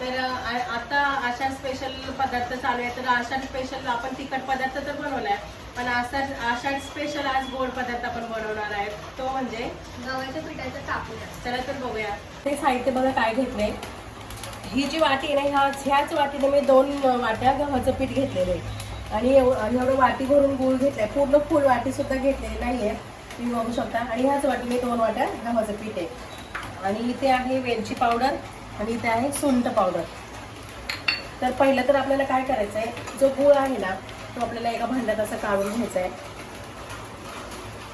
तर आ- आता आषाढ स्पेशल पदार्थ चालू आहे. तर आषाढ स्पेशल आपण तिखट पदार्थ तर बनवलाय. पण आषाढ आषाढ स्पेशल आज गोड पदार्थ आपण बनवणार आहे. तो म्हणजे गव्हाच्या पिठाचं कापूया चला तर बघूया. ते साहित्य बघा काय घेतलंय. ही जी वाटी आहे ना ह्या ह्याच वाटीने मी दोन वाट्या गव्हाचं पीठ घेतलेलं आहे. आणि एव- एवढं वाटी भरून गूळ घेतलाय. पूर्ण फुल वाटी सुद्धा घेतलेली नाहीये. तुम्ही बघू शकता. आणि ह्याच वाटीने दोन वाट्या गव्हाचं पीठ आहे. आणि इथे आहे वेलची पावडर. आणि इथे आहे सुंठ पावडर. तर पहिलं तर आपल्याला काय करायचं आहे जो गूळ आहे ना तो आपल्याला एका भांड्यात असं काढून घ्यायचा आहे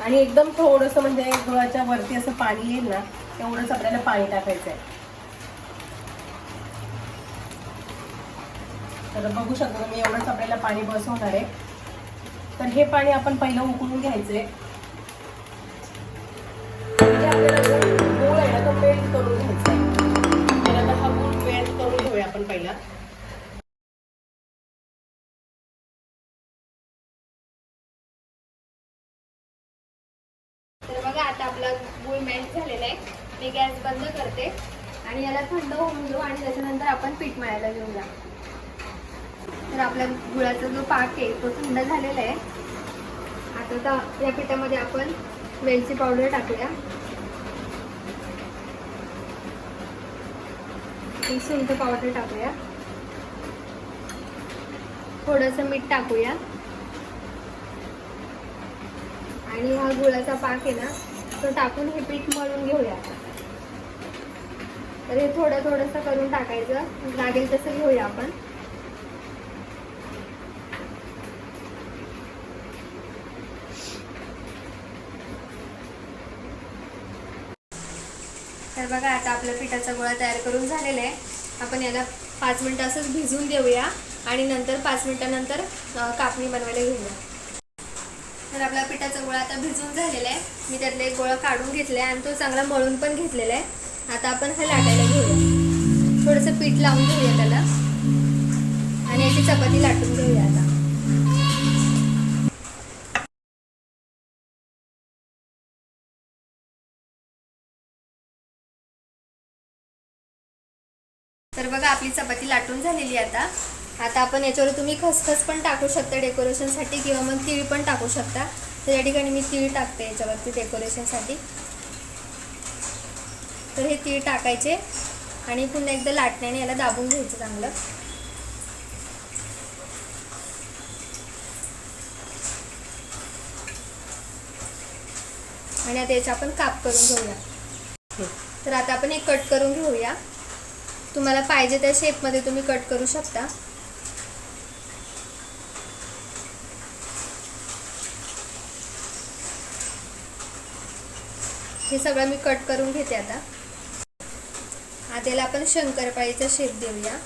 आणि एकदम थोडंसं म्हणजे गुळाच्या वरती असं पाणी येईल ना तेवढंच आपल्याला पाणी टाकायचं आहे तर बघू शकतो मी एवढंच आपल्याला पाणी बसवणार आहे. तर हे पाणी आपण पहिलं उकळून घ्यायचं आहे घेऊया तर बघा आता आपला गुळ मेल्ट झालेला आहे. मी गॅस बंद करते. आणि याला थंड होऊन घेऊ आणि त्याच्यानंतर आपण पीठ मळायला घेऊया. तर आपल्या गुळाचा जो पाक आहे तो थंड झालेला आहे. आता तर या पिठामध्ये आपण वेलची पावडर टाकूया. एक सुंठ पावडर टाकूया. थोडंसं मीठ टाकूया. आणि हा गुळाचा पाक आहे ना तो टाकून हे पीठ मळून घेऊया. तर हे थोडं थोडंसं करून टाकायचं. लागेल तसं घेऊया आपण. तर बघा आता आपल्या पिठाचा गोळा तयार करून झालेला आहे. आपण याला पाच मिनटं असंच भिजवून देऊया आणि नंतर पाच मिनटानंतर कापणी बनवायला घेऊया. तर आपला पिठाचा गोळा आता भिजून झालेला आहे. मी त्यातला एक गोळा काढून घेतला आहे आणि तो चांगला मळून पण घेतलेला आहे. आता आपण हा लाटायला घेऊया. थोडंसं पीठ लावून घेऊया त्याला. आणि याची चपाती लाटून घेऊया आता. तर बघा आपली चपाती लाटून झालेली आहे आता. आता आपण याच्यावर तुम्ही खसखस पण टाकू शकता डेकोरेशनसाठी किंवा मग तीळ पण टाकू शकता. तर या ठिकाणी मी तीळ टाकते याच्यावरती डेकोरेशनसाठी. तर हे तीळ टाकायचे आणि पुन्हा एकदा लाटण्याने याला दाबून घ्यायचं चांगलं. आणि आता याचा आपण काप करून घेऊया. तर आता आपण हे कट करून घेऊया. तुम्हाला पाहिजे त्या शेपमध्ये तुम्ही कट करू शकता. हे सगळं मी कट करून घेते आता. आता आपण शंकरपाळीचा शेप देऊया.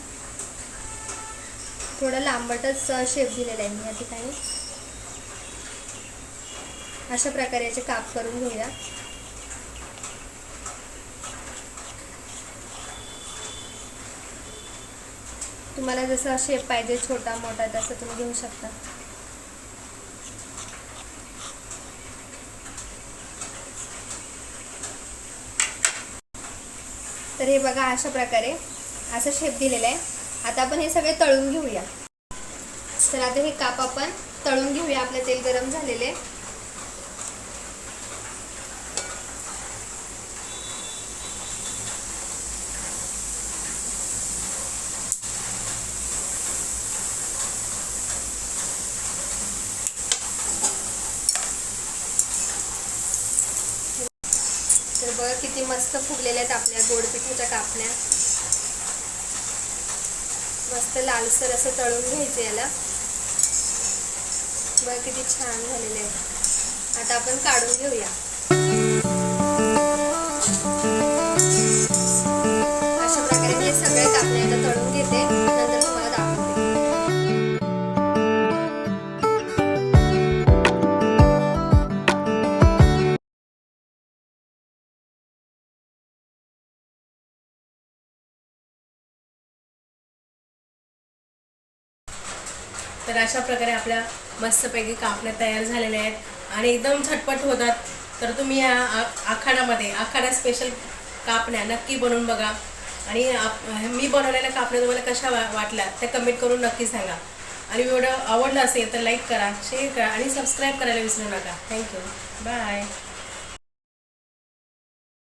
थोडा लांबटच शेप दिलेला आहे मी या ठिकाणी. अशा प्रकारे याचे काप करून घेऊया. तुम्हाला जसा शेप पाहिजे छोटा मोठा तसं तुम्ही घेऊ शकता. तर हे बघा अशा प्रकारे असा शेप दिलेला आहे. आता आपण हे सगळे तळून घेऊया. तर आता हे काप आपण तळून घेऊया. आपलं तेल गरम झालेले तर बघा किती मस्त फुगलेल्या आहेत आपल्या गोड पिठाच्या कापण्या. मस्त लालसर असं तळून घ्यायचं याला. बघा किती छान झालेले आहे. आता आपण काढून घेऊया. तर अशा प्रकारे आपल्या मस्तपैकी कापण्या तयार झालेल्या आहेत. आणि एकदम झटपट होतात. तर तुम्ही या आखाड्यामध्ये आखाडा स्पेशल कापण्या नक्की बनवून बघा. आणि आप- मी बनवलेल्या कापण्या तुम्हाला कशा वा वाटल्या त्या कमेंट करून नक्की सांगा. आणि व्हिडिओ आवडला असेल तर लाईक करा शेअर करा आणि सबस्क्राईब करायला विसरू नका. Thank you bye